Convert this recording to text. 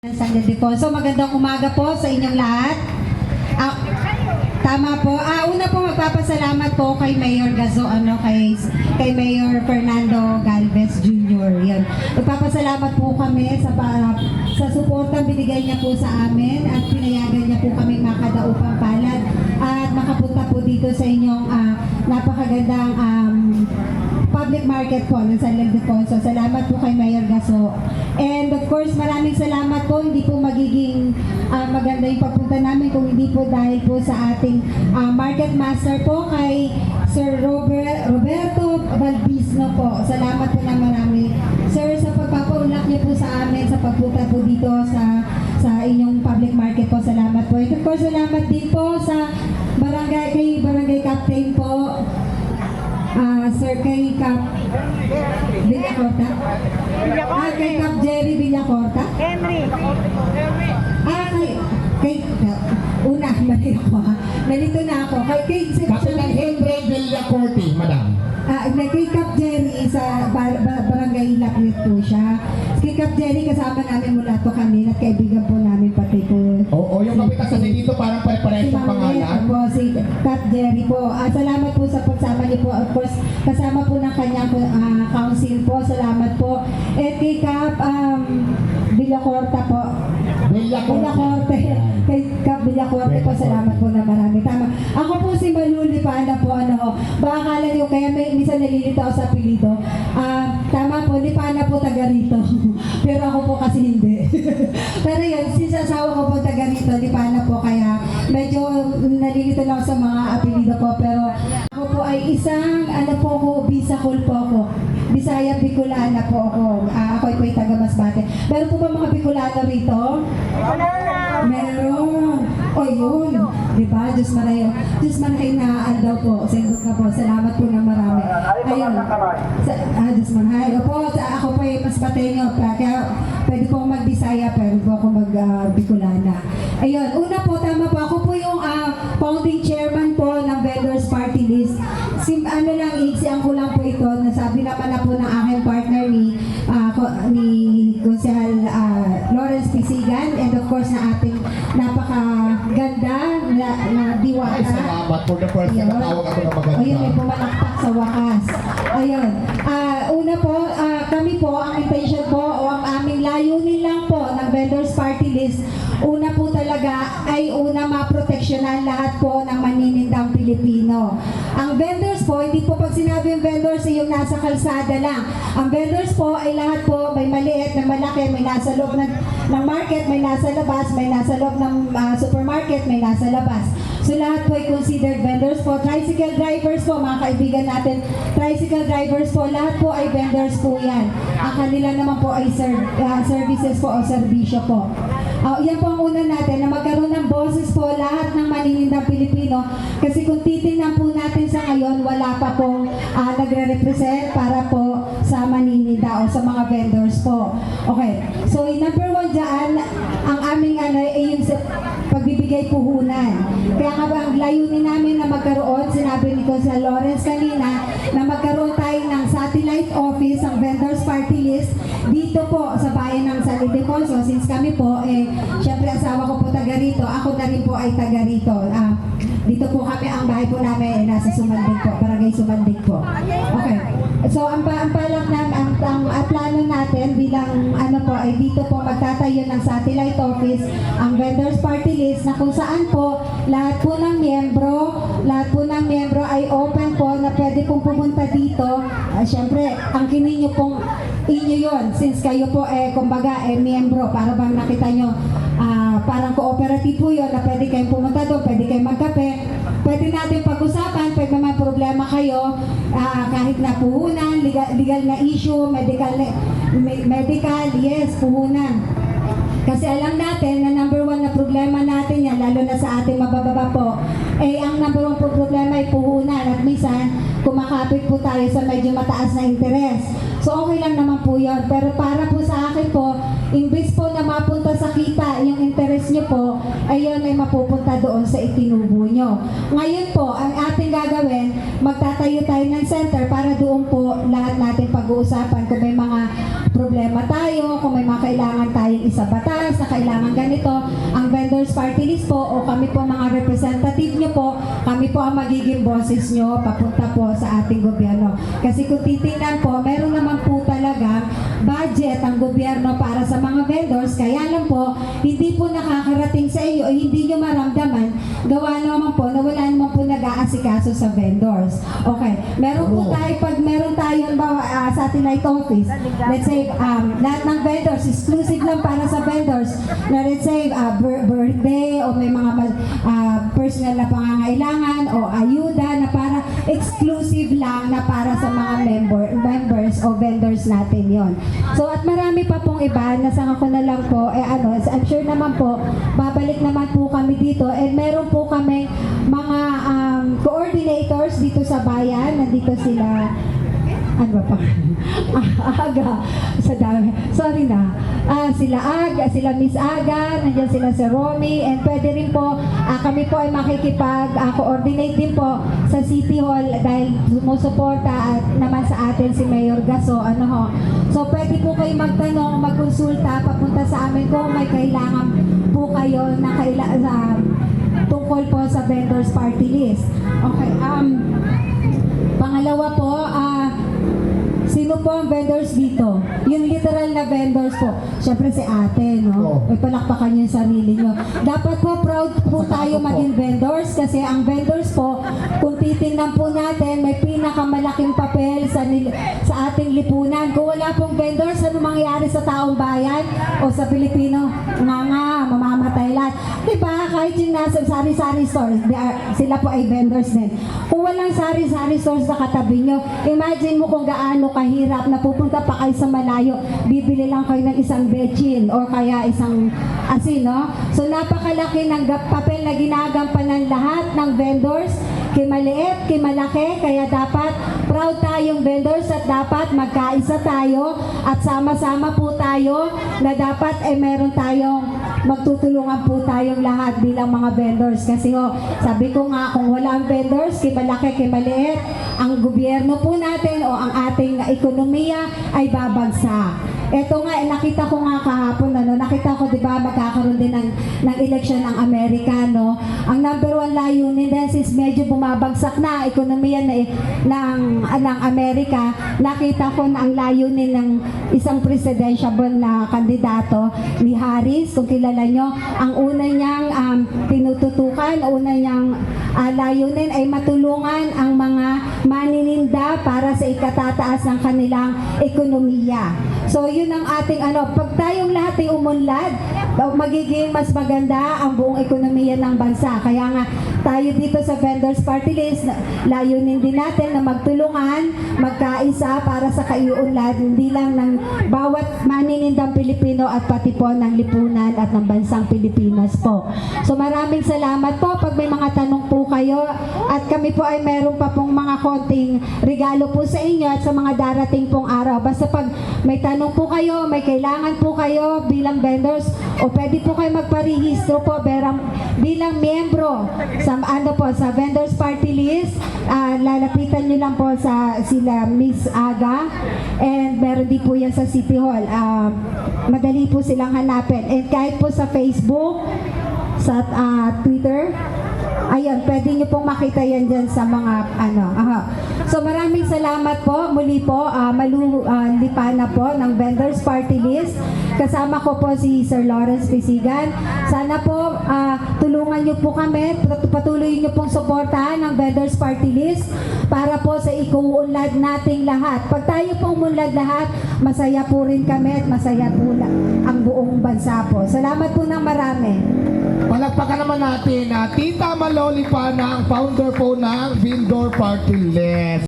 San Ildefonso. Magandang umaga po sa inyong lahat. Ah, tama po. Ah, una po magpapasalamat po kay Mayor Gazo, ano, kay, kay Mayor Fernando Galvez Jr. Yan. Magpapasalamat po kami sa pa, sa suportang binigay niya po sa amin at pinayagan niya po kami makadaupang palad at makapunta po dito sa inyong ah, napakagandang um, public market po ng San Ildefonso. Salamat po kay Mayor Gaso. And of course, maraming salamat po. Hindi po magiging ah, maganda yung pagpunta namin kung hindi po dahil po sa ating ah, market master po kay Sir Robert, Roberto Balbisno po. Salamat po na marami. Sir, sa pagpapaulak niyo po sa amin sa pagpunta po dito sa sa inyong public market po. Salamat po. And of course, salamat din po sa barangay, kay barangay captain po. Sir kay Cap Villacorta. Ah, kay Cap Jerry Villacorta. Henry. Ah, kay kay una mali ako ha. Nalito na ako. Kay kay Sir Kapitan Henry Villacorte, madam. Ah, na kay Cap Jerry sa bar, bar, barangay Lapit po siya. Kay Cap Jerry kasama namin mula to kami at kaibigan po namin pati po. Oo, yung kapitan kasi dito parang Salamat po. At kay Kap um, Villacorta po. Villacorte. Kay Kap Villacorte po. Salamat po na marami. Tama. Ako po si Maluli Pana po. Ano, ho. baka akala niyo, kaya may minsan nalilito ako sa apelido. Ah, tama po, Lipana po taga rito. Pero ako po kasi hindi. Pero yun, since asawa ko po taga rito, Lipana po, kaya medyo nalilito lang sa mga apelido ko. Pero ako po ay isang, ano po ko, Bisacol po ako. Bisaya Bicolana po ako. Ah, ako po ay taga Masbate. Meron po ba mga Bicolano rito? Meron. O yun. Di ba? Diyos marayo. Diyos marayo na daw po. Sendok na po. Salamat po na marami. Ayun. Sa, ah, Diyos marayo. Opo, ako po ay mas patenyo. Kaya pwede po mag-Bisaya, pwede po ako mag-Bicolana. Ayun. Una po, tama po. Ako po yung ah, founding chairman po ng Vendors Party List. Sim, ano lang, iiksiyan ko lang po. Nasabi na po ng aking partner ni ko- ni Konsehal ah, Lawrence Pisigan and of course na ating napakaganda na, na Ay, diwata. salamat. For the first time, natawag ako ng maganda. Ayun, may pumalakpak sa wakas. Ayun. Ah, una po, ah, kami po, ang intention po o ang aming layunin lang po ng vendors party list, una po talaga ay una maproteksyonan lahat po ng maninindang Pilipino. Ang vendors po, hindi po pag sinabi yung vendors ay yung nasa kalsada lang. Ang vendors po ay lahat po may maliit, may malaki, may nasa loob ng, ng market, may nasa labas, may nasa loob ng ah, supermarket, may nasa labas. So lahat po ay considered vendors po. Tricycle drivers po, mga kaibigan natin. Tricycle drivers po, lahat po ay vendors po yan. Ang kanila naman po ay ser- ah, services po o serbisyo po. Ah, yan po ang una natin, na magkaroon ng boses po lahat ng maninindang Pilipino. Kasi kung titingnan po natin sa ngayon, wala pa pong ah, nagre-represent para po sa maninida o sa mga vendors po. Okay, so yung number one dyan, ang aming ano, ay yung sa pagbibigay puhunan. Kaya nga ang layunin namin na magkaroon, sinabi ni Consa Lawrence kanina, na magkaroon tayo ng satellite office, ang vendors party list, dito po sa bayan ng San Ildefonso. Since kami po, eh, syempre asawa ko po taga rito, ako na rin po ay taga rito. Ah, dito po kami, ang bahay po namin ay nasa Sumanding po, barangay Sumanding po. Okay. So, ang, ang palak namin, ang, ang, ang plano natin bilang ano po, ay dito po magtatayo ng satellite office, ang vendors party list na kung saan po lahat po ng miyembro, lahat po ng miyembro ay open po na pwede pong pumunta dito. Siyempre, ang kininyo pong inyo yon since kayo po eh kumbaga eh miyembro para bang nakita nyo ah, parang cooperative po yun na pwede kayong pumunta doon, pwede kayong magkape. Pwede natin pag-usapan pag may problema kayo. Ah, kahit na puhunan, legal, legal na issue medical, me- medical yes, puhunan. Kasi alam natin na na problema natin yan, lalo na sa ating mabababa po, eh ang number one po problema ay puhunan at minsan kumakapit po tayo sa medyo mataas na interes. So okay lang naman po yun. Pero para po sa akin po, imbis po na mapunta sa kita yung interes nyo po, ayun ay mapupunta doon sa itinubo nyo. Ngayon po, isa batas na kailangan ganito, ang vendors party list po o kami po mga representative nyo po, kami po ang magiging boses nyo papunta po sa ating gobyerno. Kasi kung titingnan po, meron naman po talaga budget ang gobyerno para sa mga vendors, kaya lang po, hindi po nakakarating sa iyo o hindi nyo maramdaman, gawa naman po na wala naman po nag-aasikaso sa vendors. Okay, meron po Oo. tayo, pag meron tayo, halimbawa, ah, satellite office, let's say, um, lahat ng vendors, exclusive lang para sa vendors, na let's say, bir- birthday, o may mga ah, personal na pangangailangan, o ayuda, na para exclusive lang na para sa mga member, members o vendors natin yon. So, at marami pa pong iba, nasanga ko na lang po, eh ano, I'm sure naman po, babalik naman po kami dito, and meron po kami mga um, coordinators dito sa bayan, nandito sila, ano ba pa? Aga, sa dami. Sorry na. Ah, sila Aga, sila Miss Aga, nandiyan sila si Romy, and pwede rin po, ah, kami po ay makikipag-coordinate din po sa City Hall dahil sumusuporta at naman sa atin si Mayor Gaso, ano ho. So pwede po kayo magtanong, magkonsulta, papunta sa amin kung may kailangan po kayo na kaila, sa, tungkol po sa vendors party list. Okay, um, Pangalawa po, ah, sino po ang vendors dito? Yung literal na vendors po. Siyempre si ate, no? Oo. May palakpakan yung sarili niyo. Dapat po proud po tayo maging vendors kasi ang vendors po, kung titingnan po natin, may pinakamalaking papel sa, nil- sa ating lipunan. Kung wala pong vendors, ano mangyayari sa taong bayan o sa Pilipino? Nga Kahit yung nasa sari-sari stores, they are, sila po ay vendors din. Kung walang sari-sari stores na katabi nyo, imagine mo kung gaano kahirap na pupunta pa kayo sa malayo, bibili lang kayo ng isang bechin or kaya isang asin, no? So napakalaki ng gap- papel na ginagampanan lahat ng vendors, kay maliit, kay malaki, kaya dapat proud tayong vendors at dapat magkaisa tayo at sama-sama po tayo na dapat eh meron tayong magtutulungan po tayong lahat bilang mga vendors kasi ho, sabi ko nga kung wala ang vendors, kay malaki, kay maliit, ang gobyerno po natin o ang ating ekonomiya ay babagsak. Ito nga, eh, nakita ko nga kahapon, ano, nakita ko, di ba, magkakaroon din ng, ng election ng Amerika, no? Ang number one layunin din, since medyo bumabagsak na ekonomiya na, ng, ng Amerika, nakita ko na ang layunin ng isang presidential na kandidato ni Harris, kung kilala nyo, ang una niyang um, tinututukan, una niyang ah, layunin ay matulungan ang mga manininda para sa ikatataas ng kanilang ekonomiya. So yun ang ating ano, pag tayong lahat ay umunlad, magiging mas maganda ang buong ekonomiya ng bansa. Kaya nga tayo dito sa Vendors Party List, layunin din natin na magtulungan, magkaisa para sa kaiunlad, hindi lang ng bawat maninindang Pilipino at pati po ng lipunan at ng bansang Pilipinas po. So maraming salamat po pag may mga tanong po kayo at kami po ay meron pa pong mga konting regalo po sa inyo at sa mga darating pong araw. Basta pag may tanong po kayo, may kailangan po kayo bilang vendors o pwede po kayo magparehistro po berang, bilang miyembro sa ano po sa vendors party list. Ah, lalapitan niyo lang po sa sila Miss Aga and meron din po yan sa City Hall. Ah, madali po silang hanapin. And kahit po sa Facebook, sa ah, Twitter, Ayun, pwede pong makita yan dyan sa mga ano. Aha. So maraming salamat po. Muli po, ah, Malu ah, Lipana po ng Vendors Party List. Kasama ko po si Sir Lawrence Pisigan. Sana po ah, tulungan niyo po kami. Pat- Patuloy niyo pong suportahan ng Vendors Party List para po sa ikuunlad nating lahat. Pag tayo po umunlad lahat, masaya po rin kami at masaya po ang buong bansa po. Salamat po ng marami. Palagpakan naman natin na Tita Maloli pa na ang founder po ng Vindor Party List.